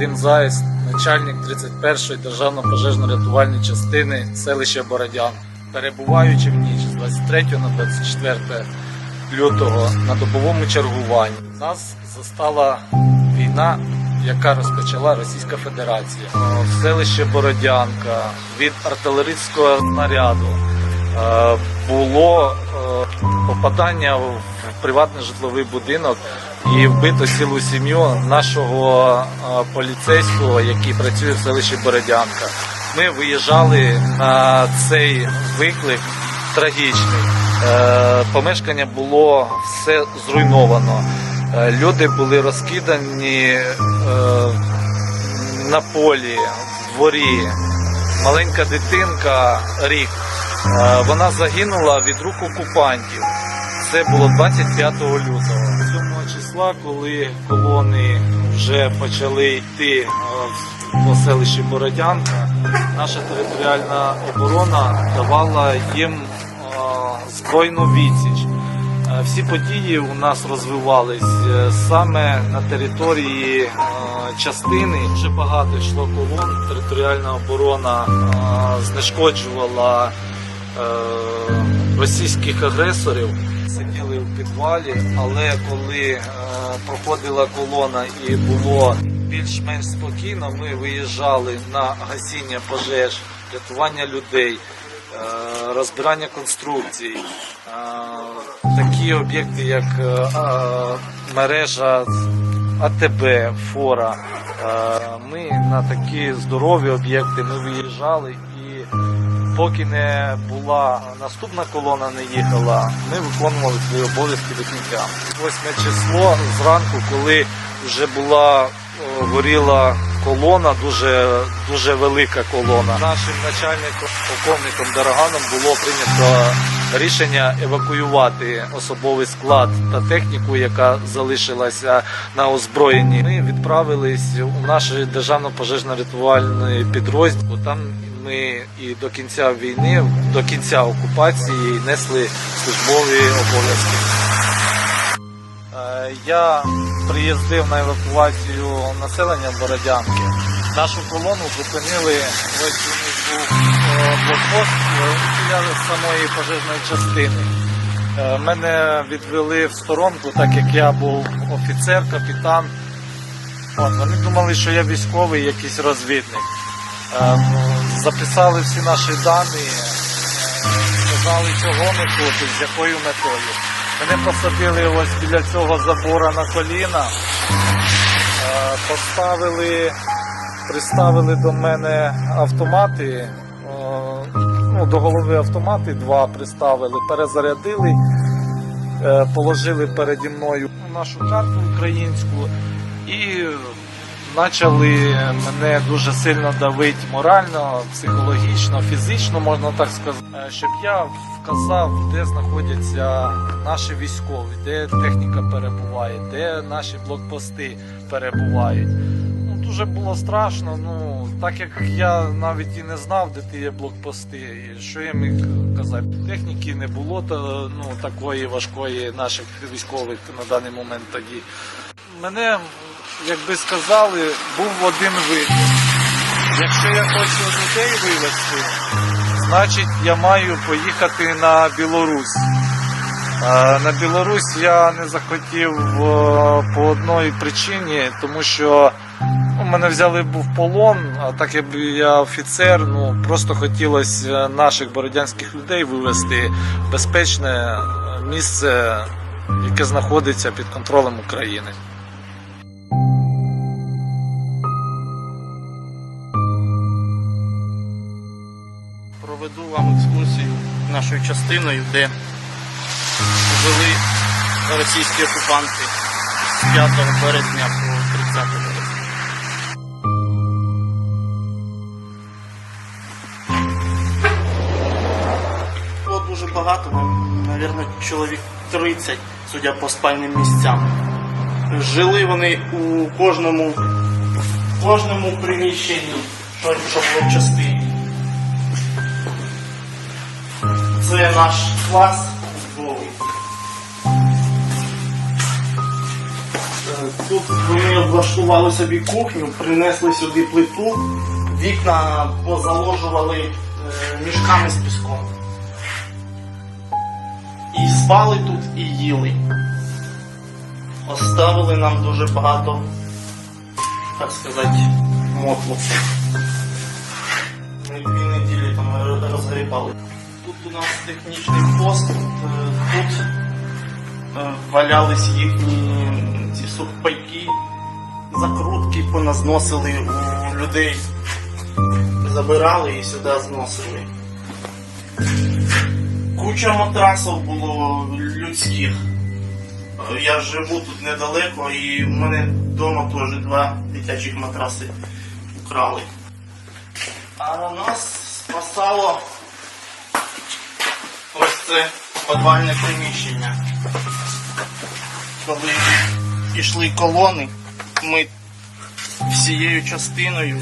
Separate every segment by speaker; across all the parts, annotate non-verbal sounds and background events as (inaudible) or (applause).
Speaker 1: Вадим Заєць, начальник 31-ї державно-пожежно-рятувальної частини селища Бородян. Перебуваючи в ніч з 23 на 24 лютого на добовому чергуванні, нас застала війна, яка розпочала Російська Федерація. Е, селище Бородянка від артилерійського снаряду е, було е, попадання в приватний житловий будинок і вбито цілу сім'ю нашого е, поліцейського, який працює в селищі Бородянка. Ми виїжджали на цей виклик трагічний. Е, Помешкання було все зруйновано. Е, Люди були розкидані на полі, в дворі. Маленька дитинка рік. Вона загинула від рук окупантів. Це було 25 лютого. 7 числа, коли колони вже почали йти е, по селищі Бородянка, наша територіальна оборона давала їм е, збройну відсіч. Е, Всі події у нас розвивались саме на території частини. Дуже багато йшло колон. Територіальна оборона знешкоджувала російських агресорів. Підвалі, але коли е, проходила колона і було більш-менш спокійно, ми виїжджали на гасіння пожеж, рятування людей, е, розбирання конструкцій. Е, Такі об'єкти, як мережа АТБ, Фора. Ми на такі здорові об'єкти ми виїжджали поки не була наступна колона не їхала, ми виконували свої обов'язки до кінця. 8 число зранку, коли вже була е, горіла колона, дуже дуже велика колона. Нашим начальником полковником Дороганом було прийнято рішення евакуювати особовий склад та техніку, яка залишилася на озброєнні. Ми відправились у наш державно-пожежно-рятувальний підрозділ. Там ми і до кінця війни, до кінця окупації несли службові обов'язки. Е, Я приїздив на евакуацію населення Бородянки. Нашу колону зупинили ось у них був е, блокпост е, біля самої пожежної частини. Мене відвели в сторонку, так як я був офіцер, капітан. Вони думали, що я військовий, якийсь розвідник. Записали всі наші дані, е, сказали, чого ми тут, з якою метою. Мене посадили ось біля цього забора на коліна, е, поставили, приставили до мене автомати, е, ну, до голови автомати два приставили, перезарядили, положили переді мною нашу карту українську і почали мене дуже сильно давити морально, психологічно, фізично, можна так сказати, Е, щоб я вказав, де знаходяться наші військові, де техніка перебуває, де наші блокпости перебувають. Ну, дуже було страшно. Ну, так як я навіть і не знав, де ті є блокпости, і що я міг казати. Техніки не було то, ну, такої важкої наших військових на даний момент тоді. Мене, як би сказали, був один вихід. Якщо я хочу людей вивезти, значить я маю поїхати на Білорусь. Е, На Білорусь я не захотів е, по одній причині, тому що ну, мене взяли був полон, а так як я офіцер, ну просто хотілося наших бородянських людей вивезти безпечне місце, яке знаходиться під контролем України.
Speaker 2: Проведу вам екскурсію нашою частиною, де жили російські окупанти з 5 березня по 30 березня. Було дуже багато, мабуть, чоловік 30, судя по спальним місцям. Жили вони у кожному, в кожному приміщенні, що, було частині. Наш клас футболу. Е, Тут вони облаштували собі кухню, принесли сюди плиту, вікна позаложували е, мішками з піском. І спали тут, і їли. Оставили нам дуже багато, так сказати, мотлу. Ми дві неділі там розгрібали. Тут у нас технічний пост, е, тут е, валялись їхні ці сухпайки, закрутки поназносили у людей. Забирали і сюди зносили. Куча матрасів було людських. Е, Я живу тут недалеко і в мене вдома теж два дитячих матраси украли. А нас спасало це подвальне приміщення. Коли пішли колони, ми всією частиною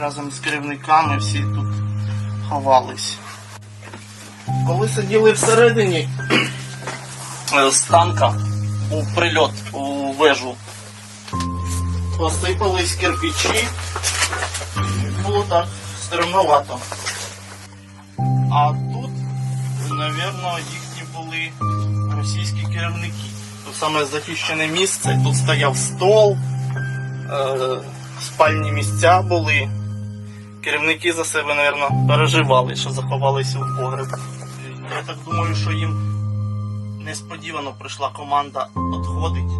Speaker 2: разом з керівниками всі тут ховались. Коли сиділи всередині е, з танка був прильот у вежу, посипались кирпичі, було так стремновато. А напевно, їхні були російські керівники. Тут саме захищене місце, тут стояв стол, е, спальні місця були. Керівники за себе, напевно, переживали, що заховалися в погреб. Я так думаю, що їм несподівано прийшла команда «Отходить».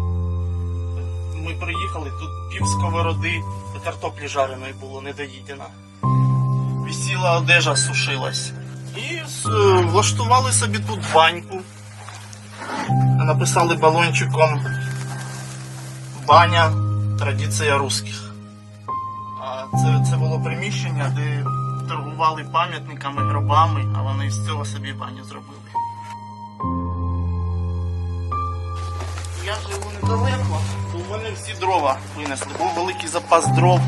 Speaker 2: Ми приїхали, тут пів сковороди картоплі жареної було недоїдена. Висіла одежа, сушилась. Е, влаштували собі тут баньку. Написали балончиком Баня традиція русських. Це, це було приміщення, де торгували пам'ятниками, гробами, а вони з цього собі баню зробили. Я живу недалеко, то в мене всі дрова винесли. Був великий запас дров.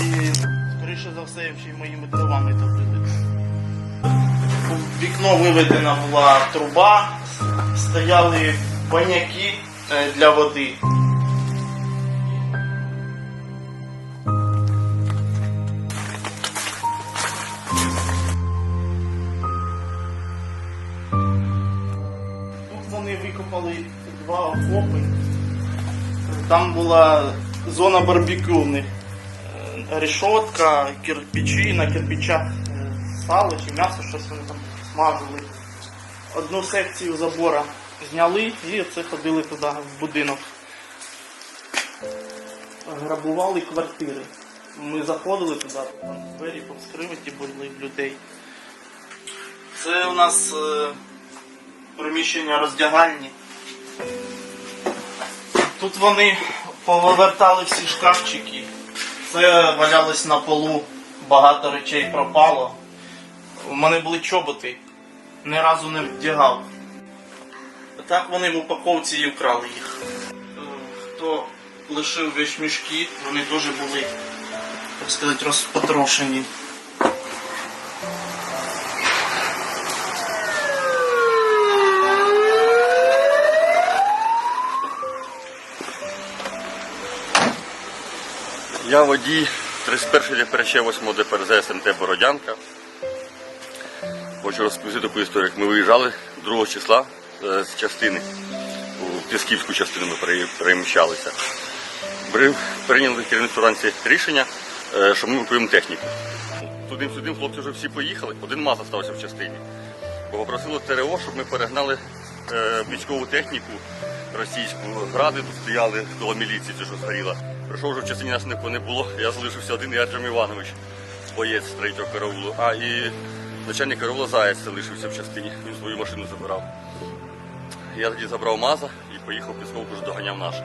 Speaker 2: І, скоріше за все, ще й моїми дровами топили. Вікно виведена була труба, стояли баняки е, для води. Тут вони викопали два окопи. Там була зона барбекю в них. Е, Решетка, кирпичі, на кирпичах е, сало чи м'ясо, щось вони там смажили. Одну секцію забора зняли і це ходили туди в будинок. Грабували квартири. Ми заходили туди, там двері повскриваті були в людей. Це у нас е, приміщення роздягальні. Тут вони повивертали всі шкафчики. Це валялось на полу, багато речей пропало. У мене були чоботи, ні разу не вдягав. Так вони в упаковці і вкрали їх. Е, Хто лишив вещмішки, вони теж були, так сказати, розпотрошені.
Speaker 3: Я водій 31 ДПРЧ 8 ДПРЗ СМТ Бородянка. Хочу розповісти таку історію. Як Ми виїжджали 2 числа е, з частини. У Пісківську частину ми переміщалися. Прийняли керівництво ранці рішення, е, що ми готуємо техніку. Туди-сюди хлопці вже всі поїхали, один маз залишився в частині. Бо попросило ТРО, щоб ми перегнали е, військову техніку російську. Гради тут стояли до міліції, це що згоріла. Прийшов вже в частині нас не було. Я залишився один і Арджем Іванович, боєць третього караулу. А і начальник Заяць залишився в частині. Він свою машину забирав. Я тоді забрав маза і поїхав Пісковку, вже доганяв наших.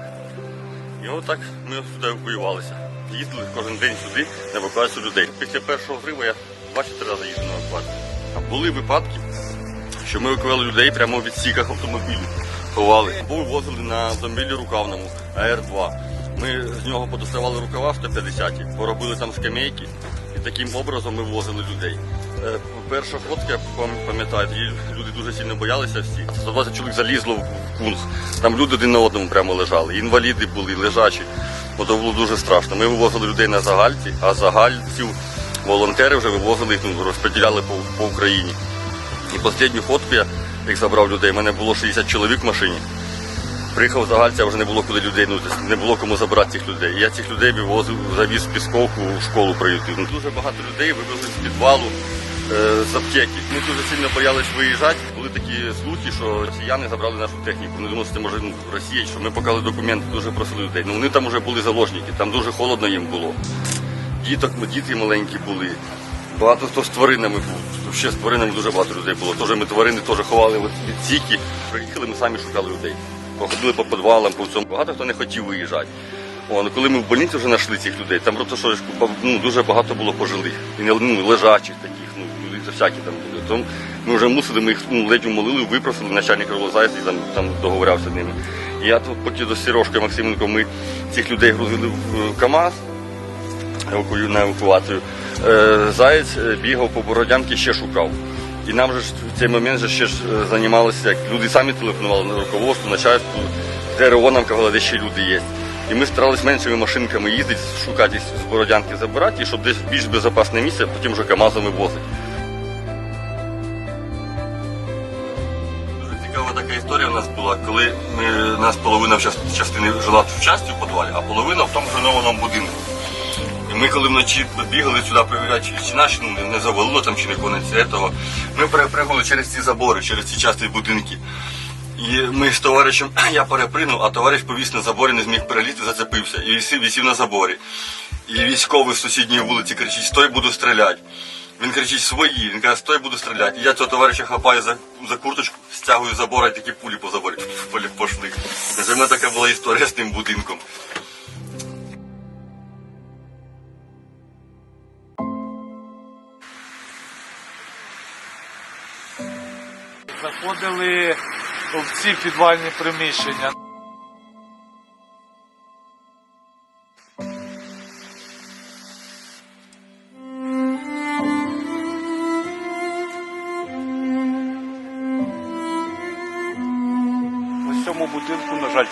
Speaker 3: І отак ми сюди евакуювалися. Їздили кожен день сюди на евакуацію людей. Після першого зриву я 2-4 рази їздив на евакуацію. Були випадки, що ми евакуювали людей прямо в відсіках автомобілів. Ховали. Або вивозили на автомобілі рукавному АР-2. Ми з нього подоставали рукава в 150-ті, поробили там скамейки і таким образом ми ввозили людей. Е, Перша ходка, я пам'ятаю, люди дуже сильно боялися всі. 120 чоловік залізло в кунг. Там люди один на одному прямо лежали. Інваліди були, лежачі. Бо то було дуже страшно. Ми вивозили людей на загальці, а загальців волонтери вже вивозили, ну, розподіляли по, по Україні. І останню ходку я, як забрав людей, в мене було 60 чоловік в машині. Приїхав за Гальця, вже не було куди людей, ну не було кому забрати цих людей. І я цих людей вивозив, завіз в пісковку в школу приютив. Ну, дуже багато людей вивезли з підвалу, з аптеки. Ми дуже сильно боялись виїжджати. Були такі слухи, що росіяни забрали нашу техніку. Вони думали, що це може ну, Росія, що ми показали документи, дуже просили людей. Ну вони там вже були заложники, там дуже холодно їм було. Діток, діти маленькі були. Багато хто з тваринами був. Ще з тваринами дуже багато людей було. Теж ми тварини теж ховали от від сіки. Приїхали, ми самі шукали людей. Походили по підвалам, по всьому. Багато хто не хотів виїжджати. О, ну коли ми в больниці вже знайшли цих людей, там просто що ну, дуже багато було пожилих. І ну, лежачих таких, ну, всякі там були. Тому ми вже мусили, ми їх ну, ледь умолили, випросили, начальник Ролозайс і там, там договорявся з ними. І я тут поки до Сережки Максименко ми цих людей грузили в е, КАМАЗ на евакуацію. Е, Заєць е, бігав по Бородянки, ще шукав. І нам же в цей момент же ще ж займалися, як люди самі телефонували на руководство, начальству, ТРО нам казали, де ще люди є. І ми старалися меншими машинками їздити, шукати з Бородянки, забирати, і щоб десь більш безпечне місце, потім вже КАМАЗами возити. Коли ми, у нас половина частини жила в часті в підвалі, а половина в тому зруйнованому будинку. І ми коли вночі бігали сюди перевіряти, чи, наші ну, не завалило там, чи не конець цього, ми перепригнули через ці забори, через ці часті будинки. І ми з товаришем, (clears throat) я перепригнув, а товариш повіс на заборі, не зміг перелізти, зацепився. І висів, висів на заборі. І військовий з сусідньої вулиці кричить, стой, буду стріляти. Він кричить свої, він каже, стой, буду стріляти. І я цього товариша хапаю за, за курточку, стягую забора, і такі пулі по заборі полі пошли. Це в мене така була історія з тим будинком.
Speaker 1: Заходили в ці підвальні приміщення.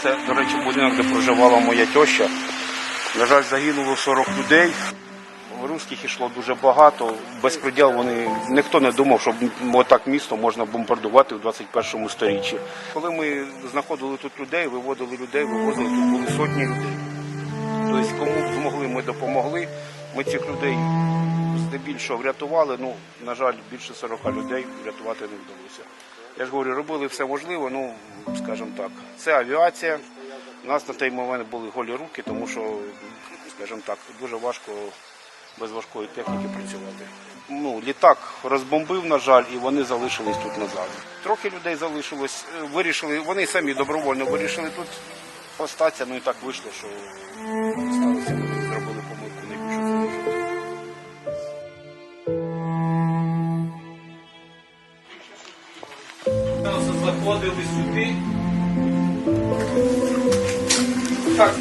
Speaker 4: Це, до речі, будинок, де проживала моя теща. На жаль, загинуло 40 людей. Русських йшло дуже багато. Безпреділ вони ніхто не думав, що отак місто можна бомбардувати в 21 сторіччі. Коли ми знаходили тут людей, виводили людей, вивозили, тут були сотні людей. Тобто, кому змогли, ми допомогли. Ми цих людей здебільшого врятували. Ну, на жаль, більше 40 людей врятувати не вдалося. Я ж говорю, робили все можливе, ну, скажімо так. Це авіація. У нас на той момент були голі руки, тому що, скажімо так, дуже важко без важкої техніки працювати. Ну, літак розбомбив, на жаль, і вони залишились тут назад. Трохи людей залишилось, е, вирішили, вони самі добровольно вирішили тут остатися, ну і так вийшло, що сталося,
Speaker 1: Заходили сюди.
Speaker 4: Так,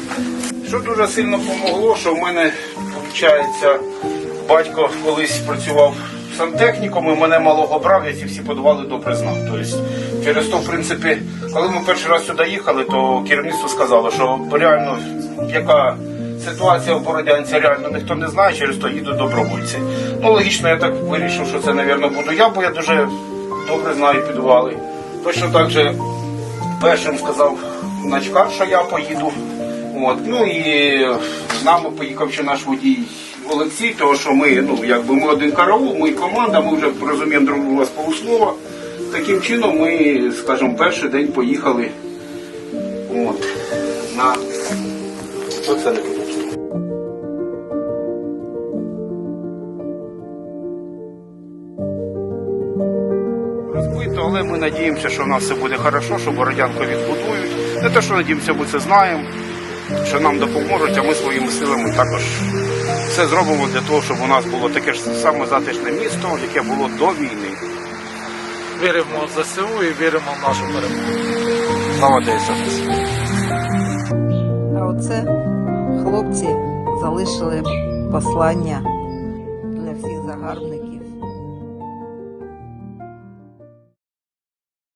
Speaker 4: що дуже сильно допомогло, що в мене, виходить, батько колись працював сантехніком і мене малого брав, я ці всі подвали добре знав. Тобто, через то, в принципі, коли ми перший раз сюди їхали, то керівництво сказало, що реально яка ситуація в Бородянці реально ніхто не знає, через то їдуть добровольці. Ну, логічно, я так вирішив, що це, мабуть, буду я, бо я дуже добре знаю підвали. Точно так же першим сказав начкар, що я поїду. От. Ну і з нами поїхав ще наш водій Олексій, тому що ми, ну, якби ми один караул, ми команда, ми вже розуміємо друг друга з полуслова. Таким чином ми, скажімо, перший день поїхали от, на оце не надіємося, що в нас все буде добре, що Бородянку відбудують. Не те, що надіємося, ми це знаємо, що нам допоможуть, а ми своїми силами також все зробимо для того, щоб у нас було таке ж саме затишне місто, яке було до війни.
Speaker 1: Віримо в ЗСУ і віримо в нашу перемогу.
Speaker 4: Слава Одесі!
Speaker 5: А оце хлопці залишили послання.